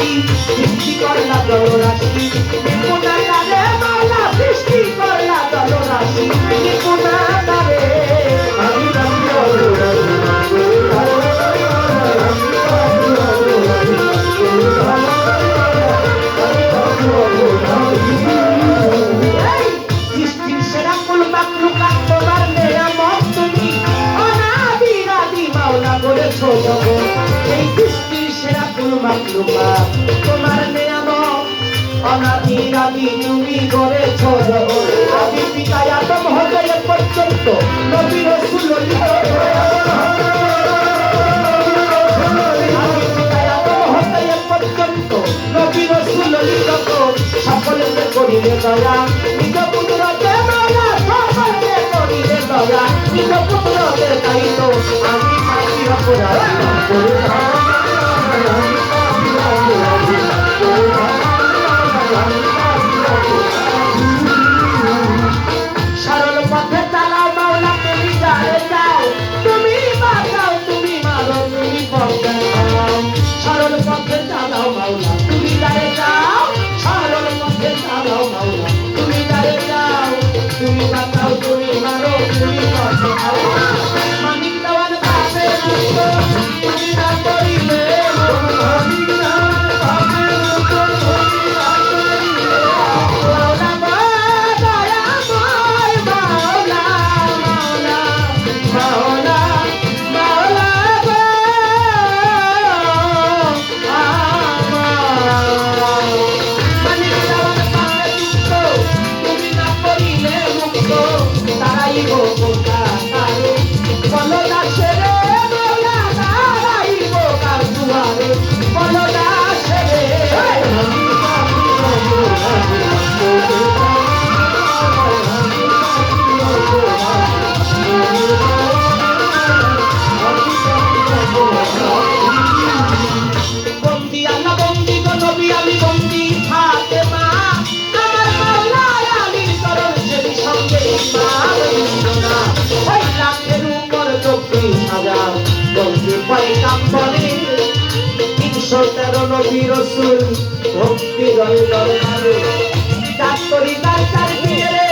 রাশি সৃষ্টি করলা জলরাশি নিপুণা তারে মাওলা সৃষ্টি করলা জলরাশি নিপুণা তারে সৃষ্টির সেরা কুল মাকলুমা তোমার তোমার নেয়ামত অনাদিরাদি তুমি করেছ জগৎ। আদি পিতা আদম পর্যন্ত নবী রাসূল পথে চালাও মাওলা, তুমি যারে যাও সরল পথে চালাও মাওলা, তুমি যারে যাও তুমি বাঁচাও তুমি মারো, তুমি পথে মানিক Oh. রসুল ভক্তি রয় দরবারে চাকরি তার চার রে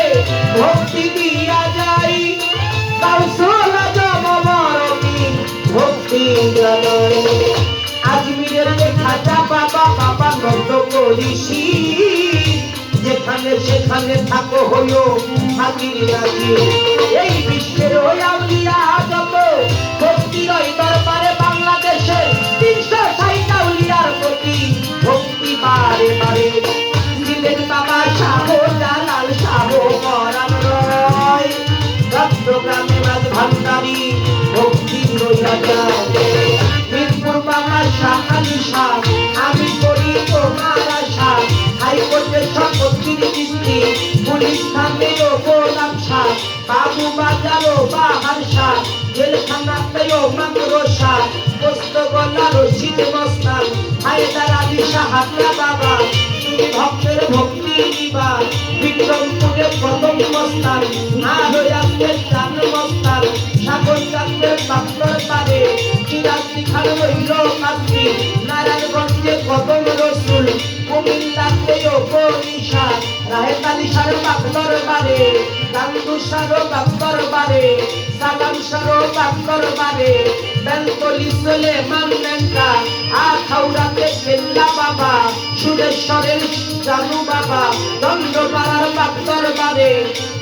ভক্তি দিয়া যাই কাউসল জমরতি ভক্তি জানাই আজমিরের খাজা বাবা বাবা নন্দ করিসি যেখানে সেখানে থাকো হইও রাজি এই বিশ্বের আউলিয়া যত ভক্তি রই শাহ জেলখানাতেও শাহ পোস্ত গলা রশিদ মস্তান হায়দার আলী হাতরা বাবা, তুমি ভক্তের ভক্তি দিবা, বিক্রমপুরে প্রথম মস্তান আর আসতে চান মস্তান সাগর চাঁদের বাক্তর পারে চিরাস্তি খান রইল কাস্তি নারায়ণগঞ্জে কদম রসুল কুমিল্লাতে নিশা রাহেতালি সার বাক্তর বারে গান্ধু সারো বাক্তর বারে সালাম সারো বাক্তর বারে বেলতলি সোলে মান্নেঙ্কা আখাউড়াতে কেল্লা বাবা, সুরেশ্বরের জানু বাবা, দণ্ডপাড়ার বাক্তর বারে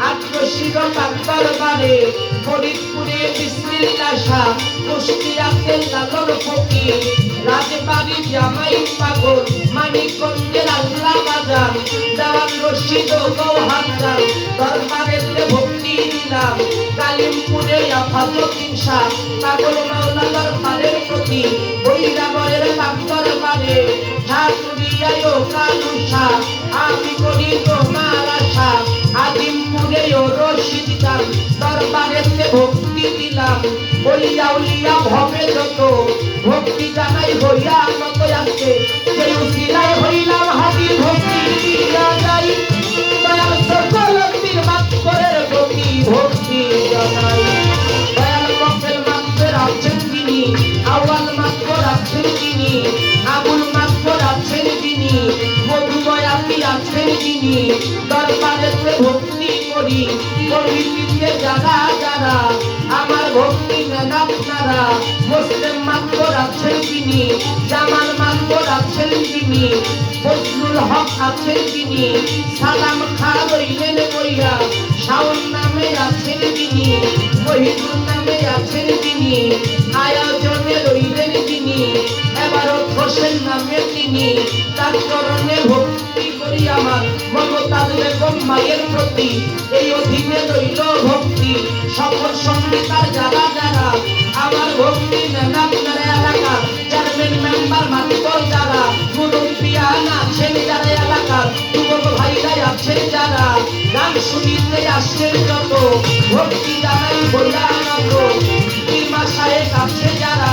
আত্মশির বাক্তর বারে ফরিদপুরে বিসমিল্লা শাহ কুষ্টিয়াতে লালন ফকির। রাজবাড়ি জামাই পাগল মানিকগঞ্জের আল্লাহ বাজার। দেওয়ান রশিদ গৌহাজার দরবারেতে ভক্তি দিলাম। কালিমপুরে আফাজুদ্দিন শাহ পাগল মাওলা দরবারের প্রতি। বৈরাবরের বাক্তর বারে ঠাকুরিয়ায় কালু দিলাম, বলিয়া উলিয়া ভবে যত, ভক্তি জানাই হইয়া নত আছে। সেই উশিলায় হইলাম হাজির ভক্তি দিয়া যাই। দয়াল সকল মাত্রের প্রতি ভক্তি জানাই। ভক্তি করি করি দিয়ে যা আছেন তিনি, জামাল মাত্র আছেন তিনি ফজলুল হক আছেন তিনি, সালাম খা রইলেন কইয়া শাওন নামে আছেন তিনি, মহিদুল নামে আছেন তিনি, আয়োজনে রইলেন তিনি এবারও হোসেন নামে তিনি, তার চরণে ভক্তি করি আমার। মায়ের প্রতি, এই অধীনে রইল ভক্তি। সকল সঙ্গীতার যারা যারা, আমার ভক্তি নেন আপনার এলাকার চেয়ারম্যান, মেম্বার মাতর যারা মুরব্বিয়ান আছেন যারা এলাকার যুবক ভাইরাই আছেন যারা, গান শুনিতে আসছেন যত, ভক্তি জানাই নত পীর মাসায় যারা